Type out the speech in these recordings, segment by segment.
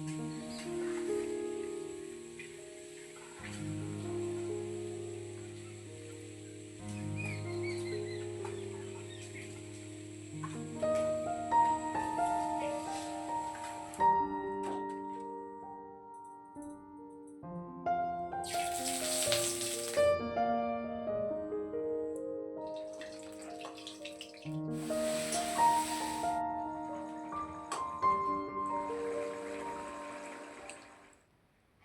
Mm-hmm.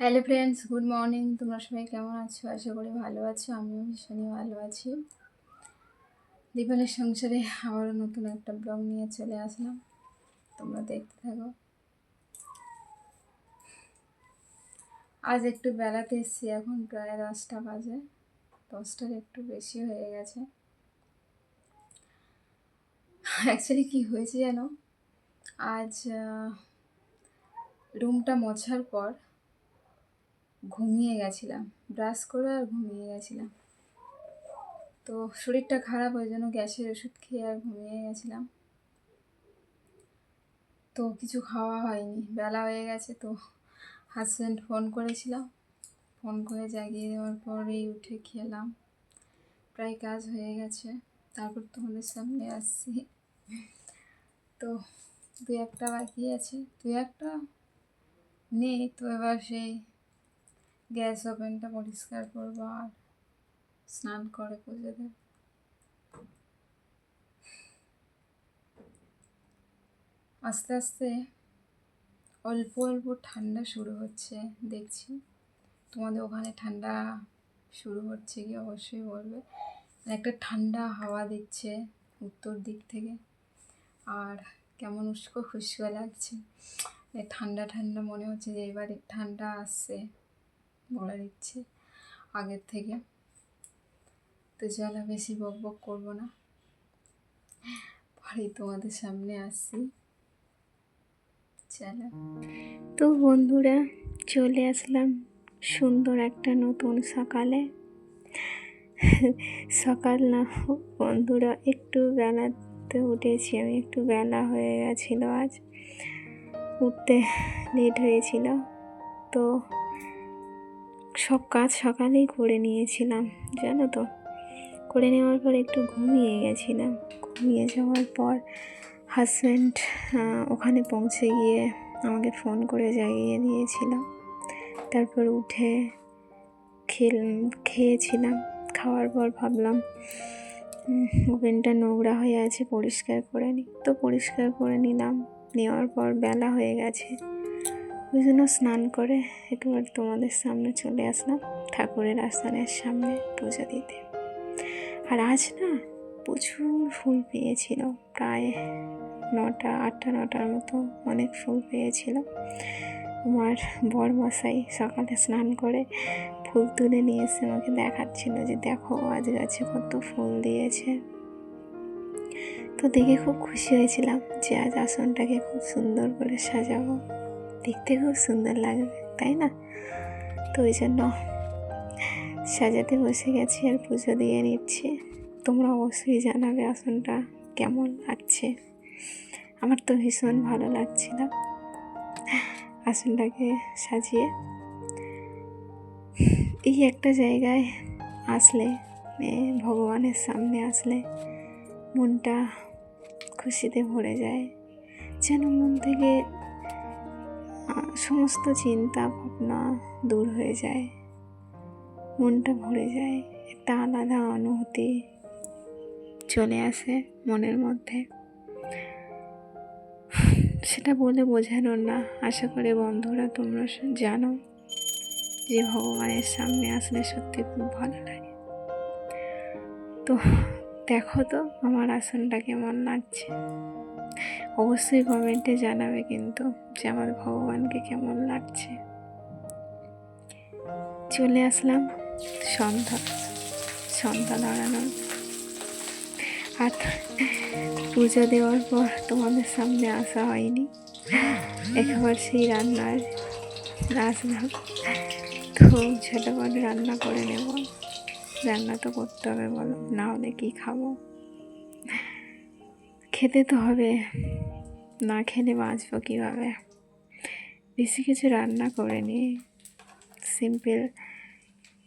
Hello friends good morning তোমরা সবাই কেমন আছো? আশা করি ভালো আছো। আমিও ভীষণই ভালো আছি। দীপালের সংসারে আবারও নতুন একটা ব্লগ নিয়ে চলে আসলাম। তোমরা দেখতে থাকো। আজ একটু বেলাতে এসেছি এখন, প্রায় দশটা বাজে। দশটার একটু বেশি হয়ে গেছে। অ্যাকচুয়ালি কি হয়েছে জানো? আজ রুমটা মোছার পর ঘুমিয়ে গেছিলাম। ব্রাশ করে আর ঘুমিয়ে গেছিলাম। তো শরীরটা খারাপ ওই জন্য গ্যাসের ওষুধ খেয়ে আর ঘুমিয়ে গেছিলাম। তো কিছু খাওয়া হয়নি। বেলা হয়ে গেছে তো হাজব্যান্ড ফোন করেছিলাম। ফোন করে জাগিয়ে দেওয়ার পরেই উঠে খেলাম। প্রায় কাজ হয়ে গেছে। তারপর তোমাদের সামনে আসছি। তো দু একটা বাকি আছে। দু একটা নেই তো এবার সেই গ্যাস ওভেনটা পরিষ্কার করব আর স্নান করে পুজো দেব। আস্তে আস্তে অল্প অল্প ঠান্ডা শুরু হচ্ছে, দেখছি। তোমাদের ওখানে ঠান্ডা শুরু হচ্ছে কি অবশ্যই বলবে। একটা ঠান্ডা হাওয়া দিচ্ছে উত্তর দিক থেকে। আর কেমন উস্কো খুস্কো লাগছে ঠান্ডা ঠান্ডা মনে হচ্ছে যে এবারে ঠান্ডা আসছে। বলে দিচ্ছি আগের থেকে। তো চলো বেশি বক বক করব না। পরেই তোমাদের সামনে আসছি। চলো। তো বন্ধুরা, চলে আসলাম সুন্দর একটা নতুন সকালে। সকাল না বন্ধুরা, একটু বেলাতে উঠেছি আমি, একটু বেলা হয়ে গেছিল আজ। উঠতে লেট হয়েছিল। তো সব কাজ সকালেই করে নিয়েছিলাম, জানো তো। করে নেওয়ার পর একটু ঘুমিয়ে গেছিলাম। ঘুমিয়ে যাওয়ার পর হাজব্যান্ড ওখানে পৌঁছে গিয়ে আমাকে ফোন করে জাগিয়ে দিয়েছিল। তারপর উঠে খেল, খেয়েছিলাম। খাওয়ার পর ভাবলাম ওভেনটা নোংরা হয়ে আছে, পরিষ্কার করে নিই তো পরিষ্কার করে নিলাম। নেওয়ার পর বেলা হয়ে গেছে। ওই জন্য স্নান করে, একবার তোমাদের সামনে চলে আসলাম ঠাকুরের আস্থানের সামনে পূজা দিতে। আর আজ না প্রচুর ফুল পেয়েছিল, প্রায় নটা, আটটা, নটার মতো অনেক ফুল পেয়েছিল। আমার বর মশাই সকালে স্নান করে ফুল তুলে নিয়ে এসে আমাকে দেখাচ্ছিল যে দেখো, আজ গাছে কত ফুল দিয়েছে। তো দেখে খুব খুশি হয়েছিলাম যে আজ আসনটাকে খুব সুন্দর করে সাজাবো। দেখতে খুব সুন্দর লাগবে, তাই না? তো ওই জন্য সাজাতে বসে গেছি আর পুজো দিয়ে নিচ্ছি। তোমরা অবশ্যই জানাবে আসনটা কেমন লাগছে। আমার তো ভীষণ ভালো লাগছিল আসনটাকে সাজিয়ে। এই একটা জায়গায় আসলে ভগবানের সামনে আসলে মনটা খুশিতে ভরে যায়। যেন মন থেকে সমস্ত চিন্তা ভাবনা দূর হয়ে যায়। মনটা ভরে যায়, একটা আলাদা অনুভূতি চলে আসে মনের মধ্যে। সেটা বলে বোঝানোর না, আশা করি বন্ধুরা তোমরা জানো যে ভগবানের সামনে আসলে সত্যি খুব ভালো লাগে। তো দেখো তো আমার আসনটা কেমন লাগছে। অবশ্যই কমেন্টে জানাবে কিন্তু যে আমার ভগবানকে কেমন লাগছে। চলে আসলাম সন্ধ্যা সন্ধ্যা দাঁড়ানোর। আর পুজো দেওয়ার পর তোমাদের সামনে আসা হয়নি। একবার সেই রান্নার আসলাম তো ঝটপট রান্না করে নেব। রান্না তো করতে হবে বলো, না হলে কী খাব? খেতে তো হবে। না খেলে বাঁচবো কীভাবে? বেশি কিছু রান্না করে করিনি সিম্পল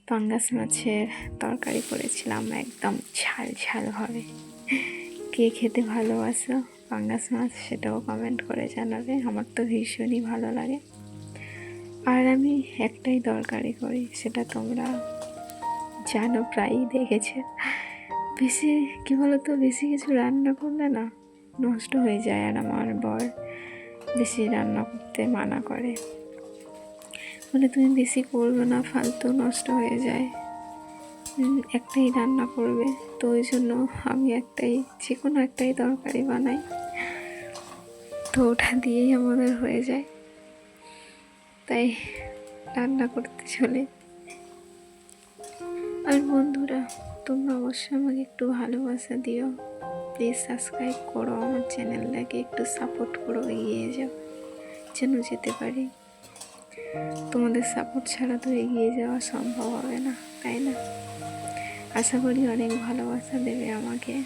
পাঙ্গাস মাছের তরকারি করেছিলাম একদম ঝাল ঝালভাবে কে খেতে ভালোবাসো? পাঙ্গাস মাছ? সেটাও কমেন্ট করে জানাবে। আমার তো ভীষণই ভালো লাগে। আর আমি একটাই তরকারি করি, সেটা তোমরা জানো, প্রায়ই দেখেছে। বেশি, কী বলো তো বেশি কিছু রান্না করলে না নষ্ট হয়ে যায় আর আমার বর বেশি রান্না করতে মানা করে। বলে, তুমি বেশি করবে না, ফালতু নষ্ট হয়ে যায়। একটাই রান্না করবে, তো ওই জন্য আমি একটাই যে কোনো একটাই তরকারি বানাই। তো ওটা দিয়েই আমাদের হয়ে যায়। তাই রান্না করতে চলে। আর বন্ধুরা, তোমরা অবশ্যই আমাকে একটু ভালোবাসা দিও। প্লিজ সাবস্ক্রাইব করো, আমার চ্যানেলটাকে একটু সাপোর্ট করো, এগিয়ে যাও, যেন যেতে পারি। তোমাদের সাপোর্ট ছাড়া তো এগিয়ে যাওয়া সম্ভব হবে না, তাই না? আশা করি অনেক ভালোবাসা দেবে আমাকে।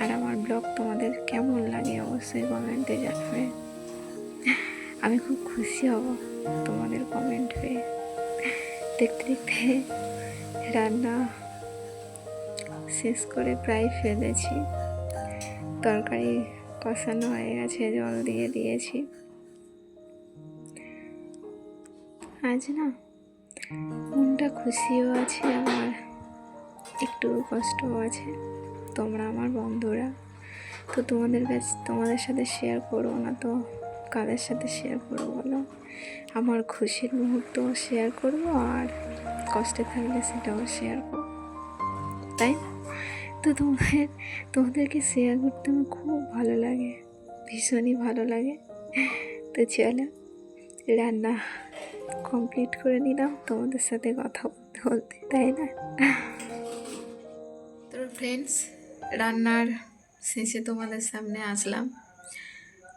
আর আমার ব্লগ তোমাদের কেমন লাগে অবশ্যই কমেন্টে জানাবে। আমি খুব খুশি হব তোমাদের কমেন্ট পেয়ে। দেখতে দেখতে রান্না শেষ করে প্রায় ফেলেছি। তরকারি কষানো হয়ে গেছে, জল দিয়ে দিয়েছি। আজ না মনটা খুশিও আছে আমার একটু কষ্টও আছে। তোমরা আমার বন্ধুরা, তো তোমাদের কাছে তোমাদের সাথে শেয়ার করব না তো কাদের সাথে শেয়ার করব বলো? আমার খুশির মুহূর্ত শেয়ার করব আর কষ্টে থাকলে সেটাও শেয়ার করব, তাই? তো তোমাদের তোমাদেরকে শেয়ার করতে আমার খুব ভালো লাগে, ভীষণই ভালো লাগে। তো চলো, রান্না কমপ্লিট করে নিলাম, তোমাদের সাথে কথা বলতে বলতে, তাই না? তো ফ্রেন্ডস রান্নার শেষে তোমাদের সামনে আসলাম।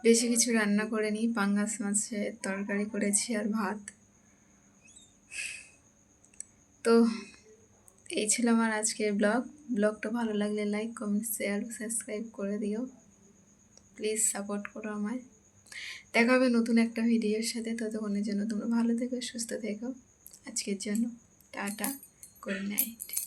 বেশি কিছু রান্না করে নিই পাঙ্গাস মাছের তরকারি করেছি আর ভাত। তো, এই ছিল আমার আজকের ব্লগ ব্লগটা ভালো লাগলে লাইক, কমেন্ট, শেয়ার, সাবস্ক্রাইব করে দিও। প্লিজ সাপোর্ট করো আমায়। দেখা হবে নতুন একটা ভিডিওর সাথে। ততক্ষণের জন্য তোমরা ভালো থেকো, সুস্থ থেকো। আজকের জন্য টাটা, গুড নাইট।